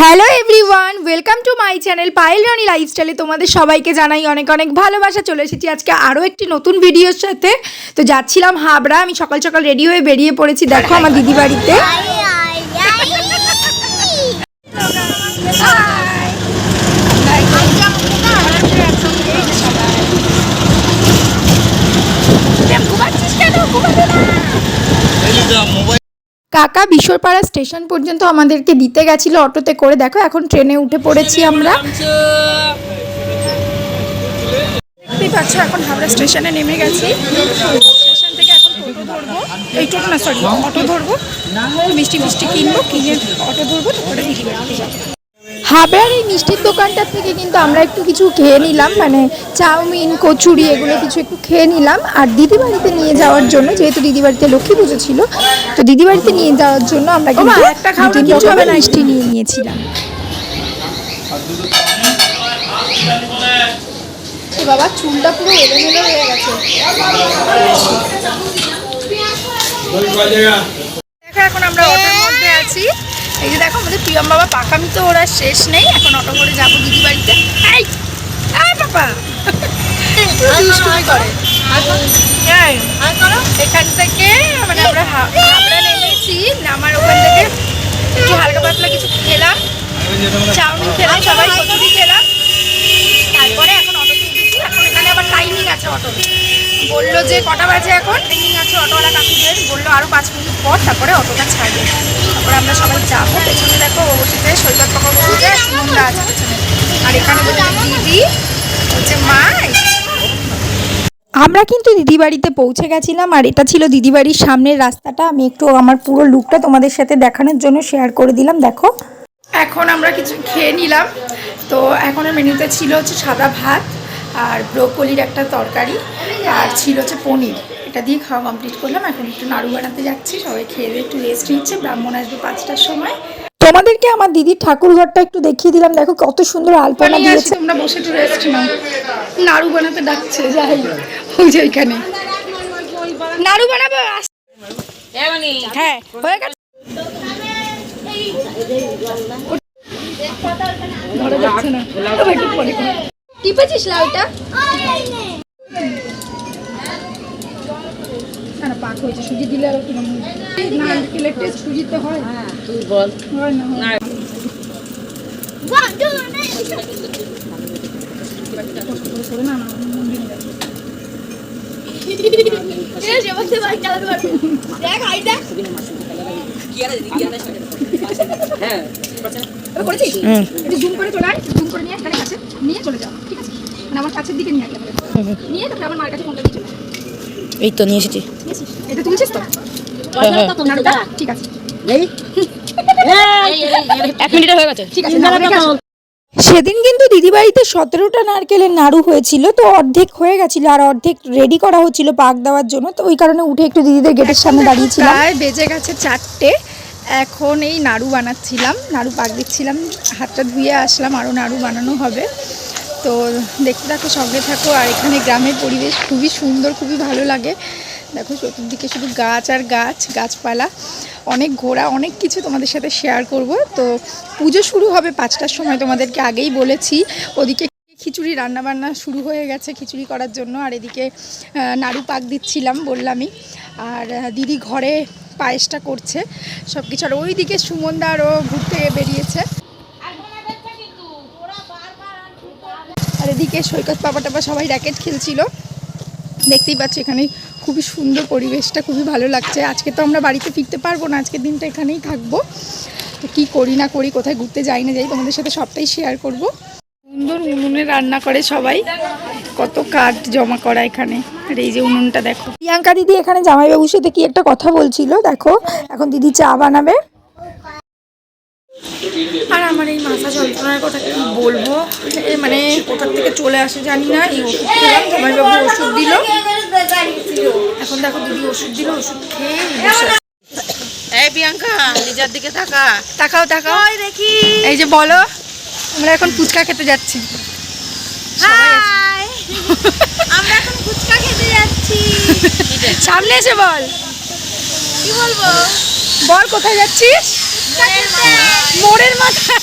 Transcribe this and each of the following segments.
Hello everyone welcome to my channel Payel Rani লাইফস্টাইলে তোমাদের সবাইকে জানাই অনেক অনেক ভালোবাসা। চলে এসেছি আজকে আরও একটি নতুন ভিডিওর সাথে। তো যাচ্ছিলাম হাবড়া আমি সকাল সকাল রেডি হয়ে বেরিয়ে পড়েছি। দেখো আমার দিদি বাড়িতে কাকা বিশ্বরপাড়া স্টেশন পর্যন্ত আমাদেরকে দিতে গেছিল অটোতে করে। দেখো, এখন ট্রেনে উঠে পড়েছি আমরা। দেখতেই পাচ্ছ এখন হাওড়া স্টেশনে নেমে গেছি। স্টেশন থেকে এখন টোটো ধরবো। এই টোটো না সরি অটো ধরবো। মিষ্টি মিষ্টি কিনবো, কিনে অটো ধরবো, তারপরে দিদি বাড়িতে যাব। হাবড়ার এই মিষ্টির দোকানটার থেকে কিন্তু আমরা একটু কিছু খেয়ে নিলাম মানে চাউমিন কচুরি এগুলো কিছু একটু খেয়ে নিলাম। আর দিদি বাড়িতে নিয়ে যাওয়ার জন্য যেহেতু দিদি বাড়িতে লক্ষ্মী পুজো ছিল তো দিদি বাড়িতে নিয়ে যাওয়ার জন্য আমরা কিন্তু মিষ্টি নিয়ে নিয়েছিলাম। বাবা চুলটা পুরো এলোমেলো হয়ে গেছে। দেখো এখন আমরা অটোর মধ্যে আছি। এই যে দেখো আমাদের প্রিয়ম বাবা, পাকামি তো ওরা শেষ নেই, এখন অটো করে যাব দিদি বাড়িতে। দুষ্টুমি করে। এখান থেকে মানে আমরা হাবড়া নেমেছি, নামার ওখান থেকে একটু হালকা পাতলা কিছু খেলাম। চাউমিন খেলাম, সবাই কচুরি খেলাম। তারপরে এখন উঠেছি এখন এখানে আবার টাইমিং আছে অটো বলল যে কটা বাজে এখন? আছে অটোওয়ালা কাকুদের বলল আরও পাঁচ মিনিট পর তারপরে অটোটা ছাড়বে। তারপরে আমরা সবাই যাব পেছনে দেখো বসেছে সৈকত পাকা বসেছে আর সুমনদা আছে পেছনে। আর এখানে বলছে দিদি হচ্ছে মা আমরা কিন্তু দিদি বাড়িতে পৌঁছে গেছিলাম আর এটা ছিল দিদি বাড়ির সামনের রাস্তাটা। আমি একটু আমার পুরো লুকটা তোমাদের সাথে দেখানোর জন্য শেয়ার করে দিলাম দেখো। এখন আমরা কিছু খেয়ে নিলাম। তো এখনের মেনুতে ছিল হচ্ছে সাদা ভাত আর ব্রোকলির একটা তরকারি আর ছিল হচ্ছে পনির। এটা দিয়ে খাওয়া কমপ্লিট করলাম। এখন একটু নাড়ু বানাতে যাচ্ছি। সবাই খেয়ে দিয়ে একটু রেস্ট নিচ্ছে। ব্রাহ্মণ আসবে পাঁচটার সময়। তোমাদেরকে আমার দিদির ঠাকুর ঘরটা একটু দেখিয়ে দিলাম। দেখো কত সুন্দর আলপনা দিয়েছে। তোমরা বসে একটু রেস্ট নাও। নাড়ু বানাতে ডাকছে যাই ওই যে ওইখানে নাড়ু বানাবো? হ্যাঁ হয়ে গেছে ধরা যাচ্ছে না। টিপেছিস লাউটা? না না হয়েছে সুজি দিলে আর একটু টেস্ট সুজিতে হয় তুই বল হয়। না হয়। হ্যাঁ জুম করে চলে আয় জুম করে নিয়ে কাছে নিয়ে চলে যাও ঠিক আছে? আমার কাছের দিকে নিয়ে নিয়ে তারপরে আমার মার কাছে ফোনটা দিয়ে এই তো নিয়ে এসেছি। নিয়েছিস? তো? ঠিক আছে। এক মিনিটে হয়ে গেছে। ঠিক আছে নাড়ু রেখে আসো। সেদিন কিন্তু দিদিবাড়িতে সতেরোটা নারকেলের নাড়ু হয়েছিল তো অর্ধেক হয়ে গেছিল আর অর্ধেক রেডি করা হচ্ছিল পাক দেওয়ার জন্য তো ওই কারণে উঠে একটু দিদিদের গেটের সামনে দাঁড়িয়েছিলাম। প্রায় বেজে গেছে চারটে। এখন এই নাড়ু বানাচ্ছিলাম নাড়ু পাক দিচ্ছিলাম হাতটা ধুয়ে আসলাম আরও নাড়ু বানানো হবে। তো দেখতে থাকো সঙ্গে থাকো আর এখানে গ্রামের পরিবেশ খুবই সুন্দর খুবই ভালো লাগে। দেখো চতুর্দিকে শুধু গাছ আর গাছ, গাছপালা। অনেক ঘোরা, অনেক কিছু তোমাদের সাথে শেয়ার করব। তো পুজো শুরু হবে পাঁচটার সময় তোমাদেরকে আগেই বলেছি। ওদিকে খিচুড়ি রান্নাবান্না শুরু হয়ে গেছে খিচুড়ি করার জন্য। আর এদিকে নাড়ু পাক দিচ্ছিলাম বললামই। আর দিদি ঘরে পায়েসটা করছে সব কিছু আর ওইদিকে সুমনদা আরও ঘুরতে বেরিয়েছে। আর এদিকে সৈকত পাপা টাপা সবাই র্যাকেট খেলছিল। দেখতেই পাচ্ছ এখানে খুবই সুন্দর পরিবেশটা, খুবই ভালো লাগছে। আজকে তো আমরা বাড়িতে ফিরতে পারব না, আজকের দিনটা এখানেই থাকব। তো কী করি না করি, কোথায় ঘুরতে যাই না যাই তোমাদের সাথে সবটাই শেয়ার করব। সুন্দর উনুনে রান্না করে সবাই। কত কাঠ জমা করা এখানে। আর এই যে উনুনটা দেখো। প্রিয়াঙ্কা দিদি এখানে জামাইবাবুর সাথে কি একটা কথা বলছিল, দেখো। এখন দিদি চা বানাবে। আর আমার এই মাথা যন্ত্রণার কথা কি বলব? মানে কোথা থেকে চলে আসে জানি না। এই ওষুধ জামাইবাবু ওষুধ দিল। এখন এই প্রিয়াঙ্কা দিকে তাকা। এই যে বলো আমরা এখন ফুচকা খেতে যাচ্ছি। আমরা এখন ফুচকা খেতে যাচ্ছি। সামনে এসে বল। কি বলব? বল কোথায় যাচ্ছিস? মোড়ের মাথা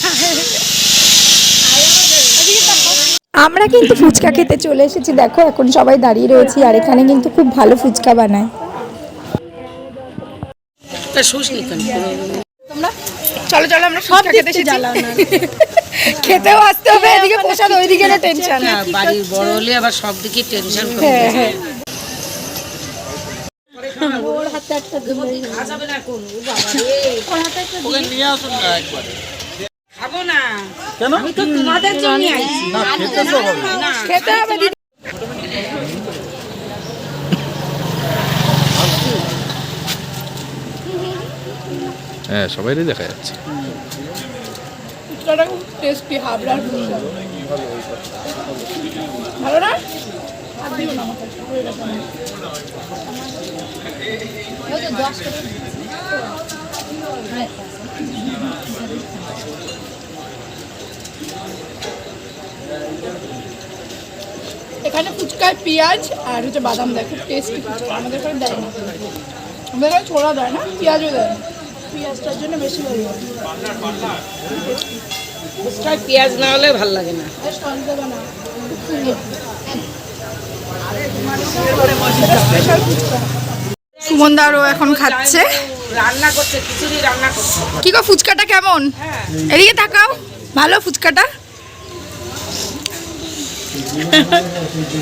আমরা কিন্তু ফুচকা খেতে চলে এসেছি। দেখো এখন সবাই দাঁড়িয়ে রয়েছি আর এখানে কিন্তু খুব ভালো ফুচকা বানায়। চলো চলো আমরা ফুচকা খেতে খেতেও আসতে হবে এদিকে প্রসাদ ওইদিকে টেনশন না, বাড়ির বড় হলে আবার সব দিকে টেনশন করে হ্যাঁ হ্যাঁ। খাওয়াবে না এখন ও বাবা রে খাব না। আমি তো তোমাদের জন্য আইছি। খেতে হবে। দিদি। হ্যাঁ সবাইরই দেখা যাচ্ছে। ফুচকাটা খুব টেস্টি হাবড়ার ফুচকা ভালো না? আর দিও না আমাকে হয়ে গেছে আমার। এখানে ফুচকায় পেঁয়াজ আর হচ্ছে বাদাম দেয় খুব টেস্টি ফুচকা। আমাদের এখানে দেয় না। আমাদের এখানে ছোলা দেয় না পেঁয়াজও দেয় না। পেঁয়াজটার জন্য বেশি ভালো লাগে। ফুচকায় পেঁয়াজ না হলে ভালো লাগে না। সুমনদারও এখন খাচ্ছে। রান্না করছে খিচুড়ি রান্না করছে। কি গো ফুচকাটা কেমন? এদিকে তাকাও। ভালো ফুচকাটা।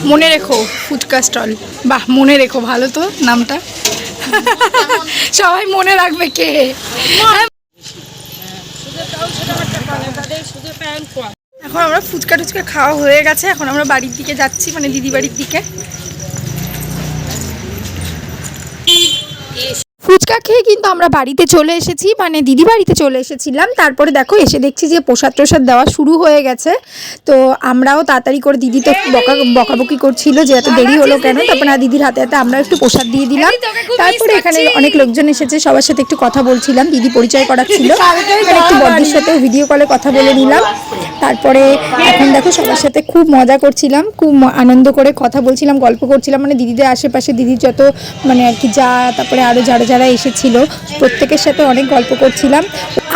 মনে রেখো ফুচকা স্টল। বাহ, মনে রেখো, ভালো তো নামটা। সবাই মনে রাখবে কে। এখন আমরা ফুচকা টুচকা খাওয়া হয়ে গেছে, এখন আমরা বাড়ির দিকে যাচ্ছি মানে দিদি বাড়ির দিকে। ফুচকা খেয়ে কিন্তু আমরা বাড়িতে চলে এসেছি মানে দিদি বাড়িতে চলে এসেছিলাম। তারপরে দেখো এসে দেখছি যে প্রসাদ প্রসাদ দেওয়া শুরু হয়ে গেছে। তো আমরাও তাড়াতাড়ি করে দিদি তো বকা বকাবকি করছিল যে এত দেরি হলো কেন? তারপর না দিদির হাতে হাতে আমরা একটু প্রসাদ দিয়ে দিলাম। তারপরে এখানে অনেক লোকজন এসেছে সবার সাথে একটু কথা বলছিলাম। দিদি পরিচয় করাচ্ছিল। একটু বড়দির সাথেও ভিডিও কলে কথা বলে নিলাম। তারপরে এখন দেখো সবার সাথে খুব মজা করছিলাম খুব আনন্দ করে কথা বলছিলাম গল্প করছিলাম। মানে দিদিদের আশেপাশে দিদির যত মানে আর কি যা তারপরে আরও যারা যারা এসেছিল। প্রত্যেকের সাথে অনেক গল্প করছিলাম।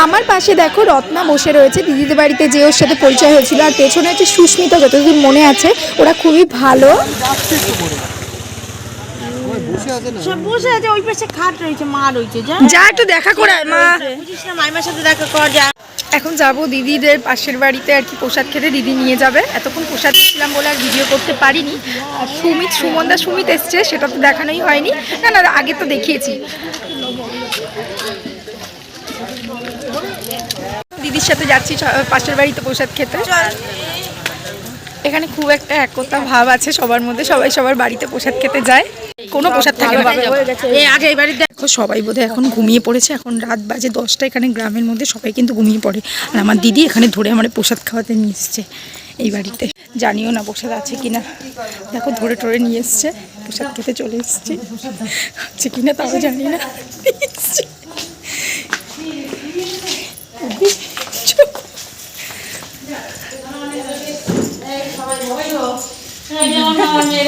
আমার পাশে দেখো রত্না বসে রয়েছে, দিদিদের বাড়িতে যে ওর সাথে পরিচয় হয়েছিল। আর পেছনে হচ্ছে সুস্মিতা যতদূর মনে আছে, ওরা খুবই ভালো। সব বসে আছে ওই পাশে খাট রয়েছে মা রয়েছে যা। যা একটু দেখা করে মা। বুঝিস না মাইমার সাথে দেখা কর যা। এখন যাব দিদিদের পাশের বাড়িতে আর কি প্রসাদ খেতে। দিদি নিয়ে যাবে। এতক্ষণ প্রসাদ দিচ্ছিলাম বলে আর ভিডিও করতে পারিনি। আর সুমিত সুমনদা সুমিত এসছে সেটা তো দেখানোই হয়নি। না না আগে তো দেখিয়েছি। দিদির সাথে যাচ্ছি পাশের বাড়িতে প্রসাদ খেতে। এখানে খুব একটা একতা ভাব আছে সবার মধ্যে। সবাই সবার বাড়িতে প্রসাদ খেতে যায়। কোনো প্রসাদ থাকে না। এই আগে এই বাড়িতে দেখো সবাই বোধহয় এখন ঘুমিয়ে পড়েছে। এখন রাত বাজে দশটা এখানে গ্রামের মধ্যে সবাই কিন্তু ঘুমিয়ে পড়ে। আর আমার দিদি এখানে ধরে আমার প্রসাদ খাওয়াতে নিয়ে এসছে এই বাড়িতে। জানিও না প্রসাদ আছে কি না দেখো ধরে টরে নিয়ে এসছে। প্রসাদ খেতে চলে এসছে। আছে কি না তাও জানি না। নিয়ে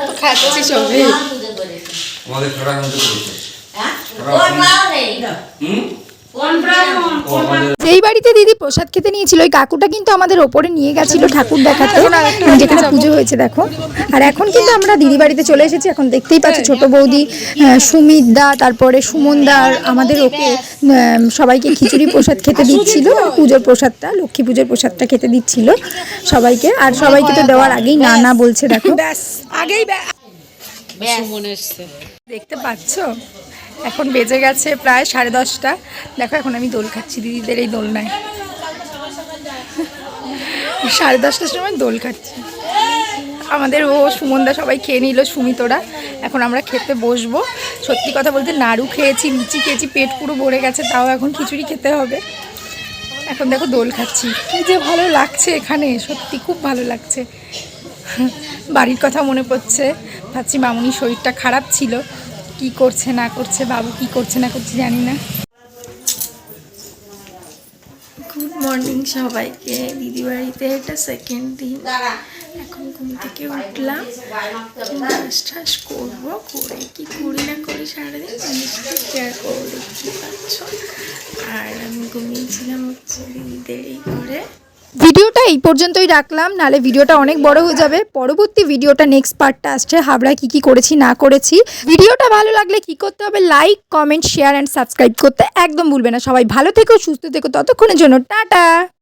তো খাচ্ছি সবাই। আমাদের ছড়া মধ্যে যেই বাড়িতে দিদি প্রসাদ খেতে নিয়েছিল ওই কাকুটা কিন্তু আমাদের ওপরে নিয়ে গেছিল ঠাকুর দেখাতে। যেখানে পুজো হয়েছে দেখো। আর এখন কিন্তু আমরা দিদি বাড়িতে চলে এসেছি এখন দেখতেই পাচ্ছি ছোট বৌদি সুমিত দা তারপরে সুমন দা আর আমাদের ওকে সবাইকে খিচুড়ি প্রসাদ খেতে দিচ্ছিল পুজোর প্রসাদটা লক্ষ্মী পুজোর প্রসাদটা খেতে দিচ্ছিল সবাইকে। আর সবাইকে তো দেওয়ার আগেই না না বলছে দেখো। আগেই দেখতে পাচ্ছ? এখন বেজে গেছে প্রায় সাড়ে দশটা। দেখো, এখন আমি দোল খাচ্ছি, দিদিদের এই দোলনায়। সাড়ে দশটার সময় দোল খাচ্ছি। আমাদের ও সুমনদা সবাই খেয়ে নিল, সুমিতরা। এখন আমরা খেতে বসবো। সত্যি কথা বলতে নাড়ু খেয়েছি, লুচি খেয়েছি, পেট পুরো ভরে গেছে, তাও এখন খিচুড়ি খেতে হবে। এখন দেখো দোল খাচ্ছি। কি যে ভালো লাগছে এখানে, সত্যি খুব ভালো লাগছে। বাড়ির কথা মনে পড়ছে। ভাবছি মামুনির শরীরটা খারাপ ছিল। কি করছে, না করছে, বাবু কি করছে, না করছে জানি না। গুড মর্নিং সবাইকে। দিদি বাড়িতে এটা সেকেন্ড দিন। এখন ঘুম থেকে উঠলাম। ব্রাশ করব, করে কি করি না করি সারাদিন? জিনিসটা কেয়ার করব দেখতে পাচ্ছ। আর আমি ঘুমিয়েছিলাম হচ্ছে দিদিদের এই ঘরে। ভিডিওটা এই পর্যন্তই রাখলাম, নালে ভিডিওটা অনেক বড় হয়ে যাবে। পরবর্তী ভিডিওটা নেক্সট পার্টটা আসছে হাবড়া কি কি করেছি, না করেছি। ভিডিওটা ভালো লাগলে কি করতে হবে like comment share and subscribe করতে একদম ভুলবে না। সবাই ভালো থেকো, সুস্থ থেকো, ততক্ষণের জন্য টাটা!